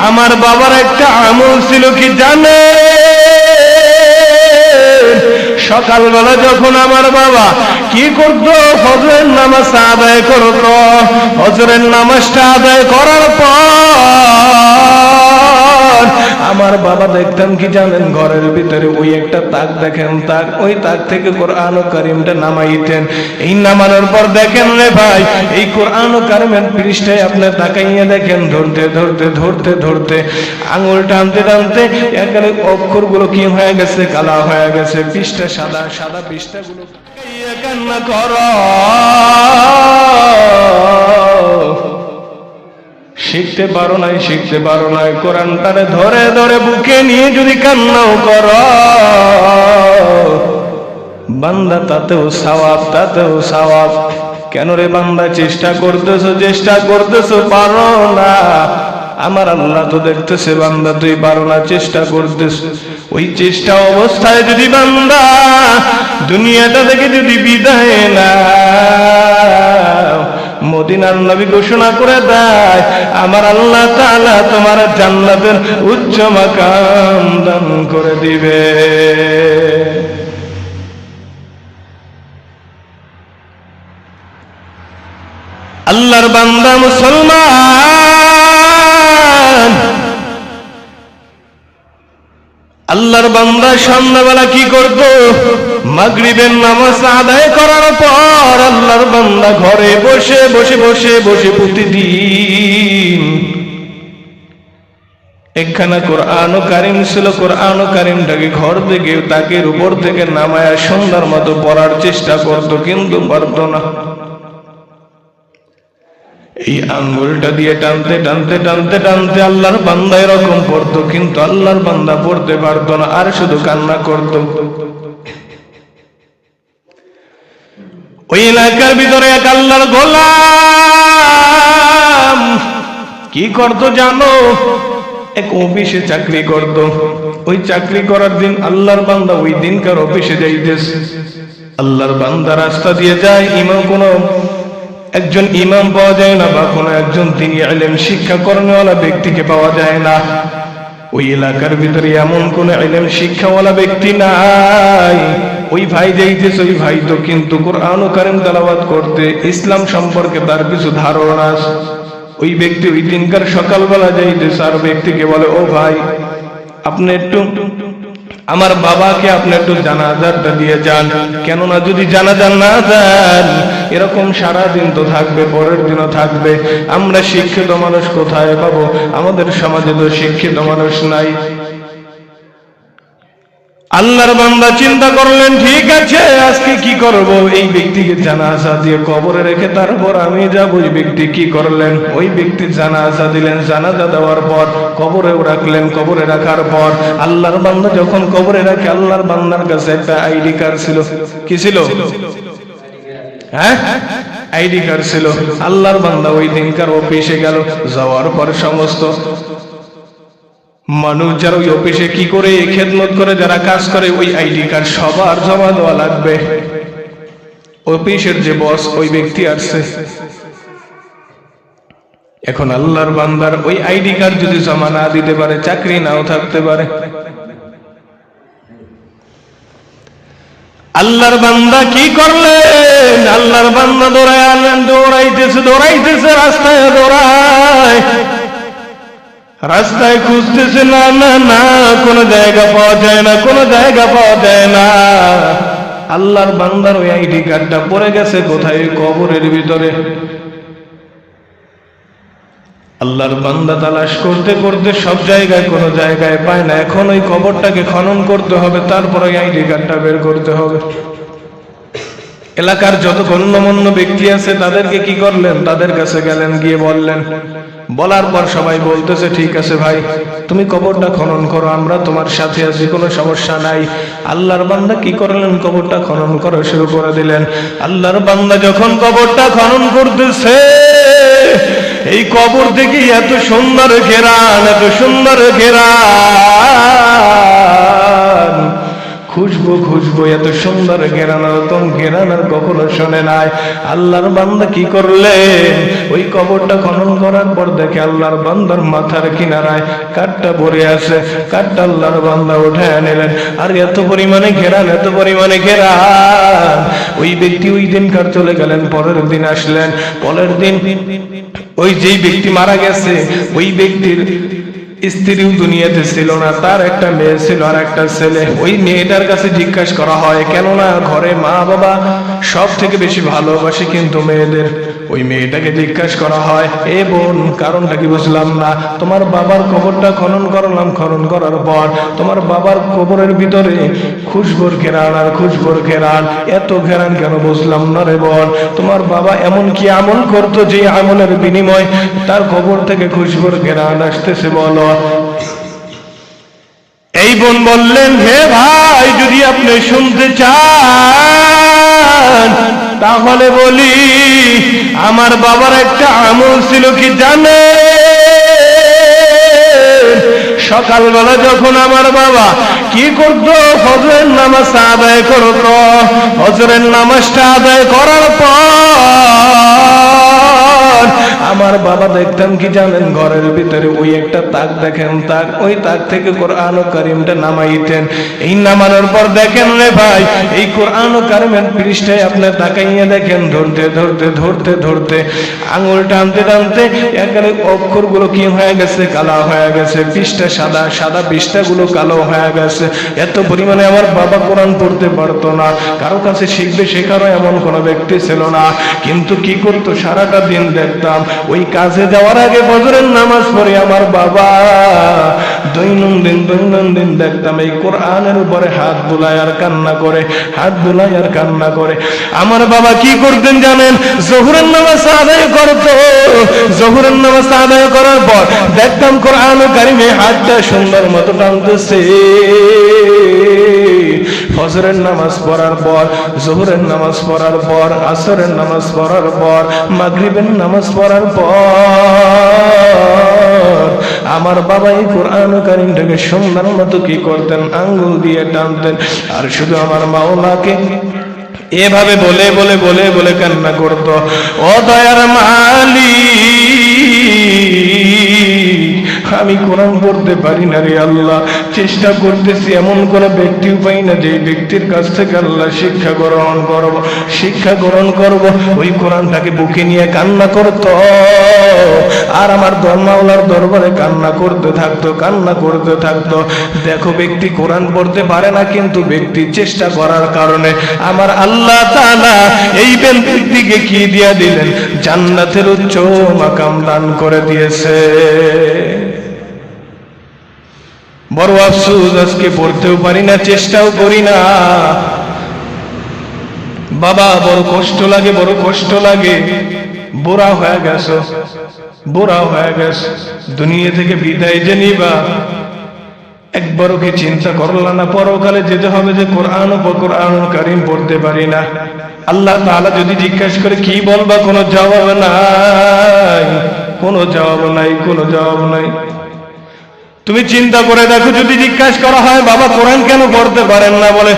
আমার বাবার একটা আমল ছিল কি জানে সকালবেলা যখন আমার বাবা কি করতো? হজরের নামাজ আদায় করতো। হজরের নামাজটা আদায় করার পর আমার বাবা দেখতাম কি জানেন? ঘরের ভিতরে ওই একটা তাক দেখেন। তাক ওই তাক থেকে কোরআন কারিমটা নামাইতেন। এই নামানোর পর দেখেন রে ভাই, এই কোরআন কারিমের পৃষ্ঠায় আপনি তাকাইয়ে দেখেন ধরতে ধরতে ধরতে ধরতে। আঙুল টানতে টানতে এখানে অক্ষরগুলো কি হয়ে গেছে? কালা হয়ে গেছে। পৃষ্ঠা সাদা সাদা পৃষ্ঠাগুলো কান্না করো। শিখতে পারো নাই, শিখতে পারো নাই। কোরআনটারে ধরে ধরে বুকে নিয়ে যদি কান্নাও কর, বান্দা তাতেও সাওয়াব তাতেও সাওয়াব। কেন রে বান্দা, চেষ্টা করতেছো চেষ্টা করতেছো, পারো না। আমার আল্লাহ তো দেখতেছে, বান্দা, তুই পারো না, চেষ্টা করতেছ। ওই চেষ্টা অবস্থায় যদি বান্দা দুনিয়াটা থেকে যদি বিদায় না মদিনার নবী ঘোষণা করে দেয়, আমার আল্লাহ তাআলা তোমার জান্নাতের উচ্চ মাকাম দান করে দিবে। আল্লাহর বান্দা মুসলমান। আল্লাহর বান্দা সন্ধ্যাবেলা কি করত? মাগরিবের নামাজ আদায় করার পর আল্লাহর বান্দা ঘরে বসে বসে বসে বসে প্রতিদিন একখানা কোরআন কারিম ছিল। কোরআন কারিমটাকে ঘর থেকে উপর থেকে নামায়া সন্ধ্যার মতো পড়ার চেষ্টা করত, কিন্তু পারত না। এই আঙ্গুলটা দিয়ে টানতে টানতে টানতে টানতে আল্লাহর বান্দা এরকম পড়তো, কিন্তু আল্লাহর বান্দা পড়তে পারতো না, আর শুধু কান্না করতো। ওই এলাকার ভিতরে এক আল্লাহর গোলাম। কি করতো জানো? এক অফিসে চাকরি করত। ওই চাকরি করার দিন আল্লাহর বান্দা ওই দিনকার অফিসে যাইতেছে। আল্লাহর বান্দা রাস্তা দিয়ে যায়, ইমাম কোনো একজন ইমাম পাওয়া যায় না বা কোনো একজন তিনি আলেম শিক্ষা কর্মওয়ালা ব্যক্তিকে পাওয়া যায় না। ওই এলাকার ভিতরে এমন কোন আলেম শিক্ষাওয়ালা ব্যক্তি নাই। ওই ভাই যাইতেছে ওই ভাই তো কিন্তু কোরআন ও কারিম তেলাওয়াত করতে, ইসলাম সম্পর্কে তার কিছু ধারণা। ওই ব্যক্তি ওই দিনকার সকালবেলা যাইতেছে আর ব্যক্তিকে বলে, ও ভাই, আপনি একটু আমার বাবাকে আপনি একটু জানাজারটা দিয়ে যান। কেননা যদি জানাজার না যান এরকম সারা দিন তো থাকবে, পরের দিনও থাকবে। আমরা শিক্ষিত মানুষ কোথায় পাবো? আমাদের সমাজে তো শিক্ষিত মানুষ নাই। আল্লাহর বান্দা চিন্তা করলেন, ঠিক আছে, আজকে কি করব? এই ব্যক্তিকে জানাজা দিয়ে কবরে রেখে তারপর আমি যাব। ওই ব্যক্তি কি করলেন? ওই ব্যক্তির জানাজা দিলেন। জানাজা দেওয়ার পর কবরেও রাখলেন। কবরে রাখার পর আল্লাহর বান্দা যখন কবরে রাখে, আল্লাহর বান্দার কাছে একটা আইডি কার্ড ছিল। কি ছিল? হ্যাঁ? আইডি কার্ড ছিল। আল্লাহর বান্দা ওই দিনকার অফিসে গেল। যাওয়ার পর সমস্ত মানুষ যারা ওই অফিসে কি করে খেদমত করে, যারা কাজ করে, ওই আইডি কার্ড সবার জমা দেওয়া লাগবে। অফিসের যে বস, ওই ব্যক্তি আসছে। এখন আল্লাহর বান্দার ওই আইডি কার্ড যদি জমা না দিতে পারে, চাকরি নাও থাকতে পারে। আল্লাহর বান্দা কি করলেন? আল্লাহর বান্দা দৌড়ায় আনলেন দৌড়াইতেছে দৌড়াইতেছে, রাস্তায় দৌড়ায়। রাস্তায় খুঁজতেছে, না না না, কোনো জায়গা পাওয়া যায় না, কোনো জায়গা পাওয়া যায় না। আল্লাহর বান্দার ওই আইডি কার্ডটা পড়ে গেছে, কোথায়? কবরের ভিতরে। আল্লাহর বান্দা তালাশ করতে করতে সব জায়গায় কোনো জায়গায় পায় না। এখন ওই কবরটাকে খনন করতে হবে, তারপর ওই আইডি কার্ডটা বের করতে হবে। এলাকার যত গণ্যমান্য ব্যক্তি আছে, তাদেরকে কি করলেন? তাদের কাছে গেলেন, গিয়ে বললেন, বলার পর সবাই বলতেছে, ঠিক আছে ভাই, তুমি কবরটা খনন করো, আমরা তোমার সাথে আছি, কোনো সমস্যা নাই। আল্লাহর বান্দা কি করলেন? কবরটা খনন করা শুরু করে দিলেন। আল্লাহর বান্দা যখন কবরটা খনন করতেছে, এই কবর থেকে এত সুন্দর ঘেরান, এত সুন্দর ঘেরান। খুশবু খুশবু, এত সুন্দর ঘেরানোর তোম ঘেরানোর কখনো শোনে নাই। আল্লাহর বান্দা কি করলে? ওই কবরটা খনন করার পর দেখে আল্লাহর বান্দার মাথার কিনারায় কাঠটা ভরে আছে। কাঠটা আল্লাহর বান্দা উঠে নিলেন। আর এত পরিমাণে ঘেরান, এত পরিমাণে ঘেরান। ওই ব্যক্তি ওই দিন কার চলে গেলেন, পরের দিন আসলেন। পরের দিন ওই যেই ব্যক্তি মারা গেছে, ওই ব্যক্তির স্ত্রীও দুনিয়াতে ছিল না, তার একটা মেয়ে ছিল আর একটা ছেলে। ওই মেয়েটার কাছে জিজ্ঞাসা করা হয়, কেননা ঘরে মা বাবা সব থেকে বেশি ভালোবাসে কিন্তু মেয়েদের? ওই মেয়েটাকে জিজ্ঞাসা করা হয়, এ বোন, কারণটা কি বুঝলাম না? তোমার বাবার কবরটা খনন করলাম, খনন করার পর তোমার বাবার কবরের ভিতরে খুশবুর ঘেরান আর খুশবুর ঘেরান। এত ঘেরান কেন বুঝলাম না রে বোন? তোমার বাবা এমন কি আমল করতো যে আমলের বিনিময় তার কবর থেকে খুশবুর ঘেরান আসতেছে বলো? এই বোন বললেন, হে ভাই, যদি আপনি শুনতে চান, তাহলে বলি, আমার বাবার একটা আমল ছিল কি জানে সকালবেলা যখন আমার বাবা কি করতো ফজরের নামাজ আদায় করতো ফজরের নামাজটা আদায় করার পর আমার বাবা দেখতাম কি জানেন? ঘরের ভিতরে ওই একটা তাক দেখেন, তাক ওই তাক থেকে কোরআন কারিমটা নামাইতেন। এই নামানোর পর দেখেন রে ভাই, এই কোরআন কারিমের পৃষ্ঠায় আপনি তাকাইয়ে দেখেন ধরতে ধরতে ধরতে ধরতে। আঙুল টানতে টানতে একেবারে অক্ষরগুলো কি হয়ে গেছে? কালো হয়ে গেছে। পৃষ্ঠা সাদা সাদা পৃষ্ঠাগুলো কালো হয়ে গেছে। এত পরিমাণে আমার বাবা কোরআন পড়তে পারতো না। কারও কাছে শিখবে শেখারও এমন কোনো ব্যক্তি ছিল না। কিন্তু কি করতো? সারাটা দিন দেখতাম। ওই কাজে যাওয়ার আগে বজরের নামাজ পড়ে আমার বাবা দৈনন্দিন দৈনন্দিন দেখতাম এই কোরআনের উপরে হাত বুলায় আর কান্না করে, হাত বুলায় আর কান্না করে। আমার বাবা কি করতেন জানেন? জহুরের নামাজ আদায় করতো। জহুরের নামাজ আদায় করার পর দেখতাম কোরআন কারিমে হাতটা সুন্দর মতো টানতেছে। ফজরের নামাজ পড়ার পর, জোহরের নামাজ পড়ার পর, আসরের নামাজ পড়ার পর, মাগরিবের নামাজ পড়ার পর, আমার বাবা এই কোরআন কারিমটাকে সুন্দর মতো কি করতেন? আঙ্গুল দিয়ে টানতেন। আর শুধু আমার মাওলাকে এভাবে বলে বলে বলে বলে কান্না করত। ও দয়ার মালিক আমি কোরআন পড়তে পারি না রে আল্লাহ। চেষ্টা করতেছি এমন কোন ব্যক্তি পাই না যে ব্যক্তির কাছ থেকে আল্লাহ শিক্ষা গ্রহণ করব। শিক্ষা গ্রহণ করব। ওই কোরআনটাকে বুকে নিয়ে কান্না করত। আর আমার ধর্মাওলার দরবারে কান্না করতে থাকতো, কান্না করতে থাকতো। দেখো, ব্যক্তি কোরআন পড়তে পারে না, কিন্তু ব্যক্তি চেষ্টা করার কারণে আমার আল্লাহ তাআলা এই ব্যক্তিকে কি দিয়া দিলেন? জান্নাতের উচ্চ মাকাম দান করে দিয়েছে। আফসোস, আজকে পড়তেও পারি না, চেষ্টাও করি না। বাবা, বড় কষ্ট লাগে, বড় কষ্ট লাগে। বোরা হয়ে গেছ বোরা হয়ে গেছ। দুনিয়া থেকে বিদায় যে নিবা। একবারও কি চিন্তা করলা না? পরকালে যেতে হবে যে কোরআন কোরআন কারিম পড়তে পারি না। আল্লাহ তাআলা যদি জিজ্ঞাসা করে, কি বলবা? কোনো জবাব নাই। কোনো জবাব নাই, কোনো জবাব নাই। তুমি চিন্তা করে দেখো, যদি জিজ্ঞাসা করা হয়, বাবা, কোরআন কেন পড়তে পারেন না বলে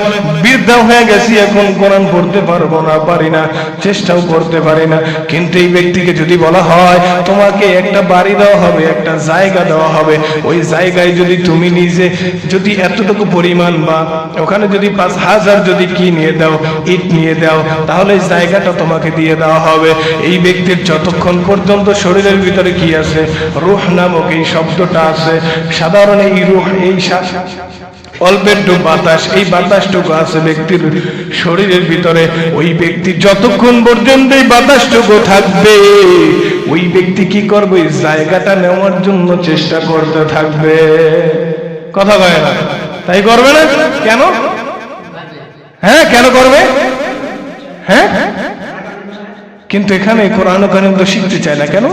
বৃদ্ধা হয়ে গেছি, এখন কোরআন পড়তে পারব না, পারি না, চেষ্টাও করতে পারি না। কিন্তু এই ব্যক্তিকে যদি বলা হয়, তোমাকে একটা বাড়ি দেওয়া হবে, একটা জায়গা দেওয়া হবে, ওই জায়গায় যদি তুমি নিজে, যদি এতটুকু পরিমাণ বা ওখানে যদি পাঁচ হাজার যদি কি নিয়ে দাও, ইট নিয়ে দাও, তাহলে জায়গাটা তোমাকে দিয়ে দেওয়া হবে। এই ব্যক্তির যতক্ষণ পর্যন্ত শরীরের ভিতরে কি আছে, রুহ নামক এই শব্দটা আছে সাধারণ এই রুহ, এই শ্বাস অল্প একটু বাতাস, এই বাতাসটুকু আছে ব্যক্তির শরীরের ভিতরে। ওই ব্যক্তি যতক্ষণ পর্যন্ত এই বাতাসটুকু থাকবে, ওই ব্যক্তি কি করবে? জায়গাটা নেওয়ার জন্য চেষ্টা করতে থাকবে। কথা কয় না? তাই করবে না? কেন? হ্যাঁ কেন করবে? হ্যাঁ? কিন্তু এখানে কোরআন কারিম তো শিখতে চায় না, কেন?